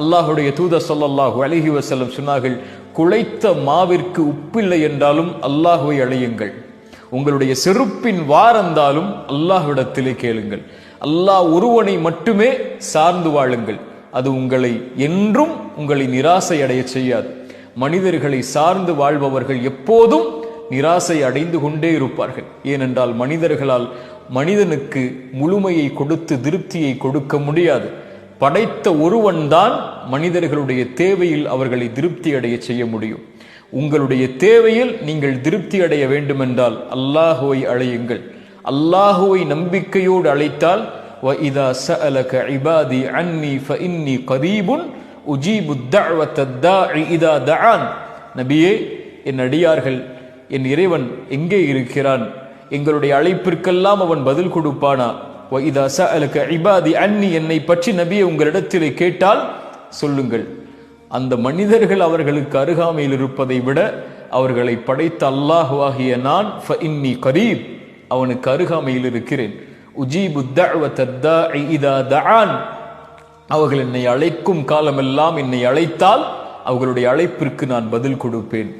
அல்லாஹுடைய தூத சொல்லல்லாஹு அழகி வசல்லம் சொன்னார்கள் குழைத்த மாவிற்கு உப்பில்லை என்றாலும் அல்லாஹுவை அழையுங்கள். உங்களுடைய செருப்பின் வாரந்தாலும் அல்லாஹ்விடத்திலே கேளுங்கள். அல்லாஹ் ஒருவனை மட்டுமே சார்ந்து வாழுங்கள். அது உங்களை என்றும் உங்களை நிராசை அடைய செய்யாது. மனிதர்களை சார்ந்து வாழ்பவர்கள் எப்போதும் நிராசை அடைந்து கொண்டே இருப்பார்கள். ஏனென்றால் மனிதர்களால் மனிதனுக்கு முழுமையை கொடுத்து திருப்தியை கொடுக்க முடியாது. படைத்த ஒருவன்தான் மனிதர்களுடைய தேவையில் அவர்களை திருப்தி அடைய செய்ய முடியும் உங்களுடைய தேவையில் நீங்கள் திருப்தி அடைய வேண்டுமென்றால் அல்லாஹுவை அழையுங்கள் அல்லாஹுவை நம்பிக்கையோடு அழைத்தால் وَإِذَا سَأَلَكَ عِبَادِي عَنِّي فَإِنِّي قَرِيبٌ أُجِيبُ الدَّعْوَةَ الدَّاعِ إِذَا دَعَانِ நபியே என் அடியார்கள் என் இறைவன் எங்கே இருக்கிறான் எங்களுடைய அழைப்பிற்கெல்லாம் அவன் பதில் கொடுப்பானா இதா சஅலக இபாதி அன்னி என்னை பற்றி நபியை உங்களிடத்தில் கேட்டால் சொல்லுங்கள். அந்த மனிதர்கள் அவர்களுக்கு அருகாமையில் இருப்பதை விட அவர்களை படைத்த அல்லாஹுவாகிய நான் ஃப இன்னி கரீப் அவனுக்கு அருகாமையில் இருக்கிறேன். உஜீபு இதா தஆன் அவர்கள் என்னை அழைக்கும் காலமெல்லாம் என்னை அழைத்தால் அவர்களுடைய அழைப்பிற்கு நான் பதில் கொடுப்பேன்.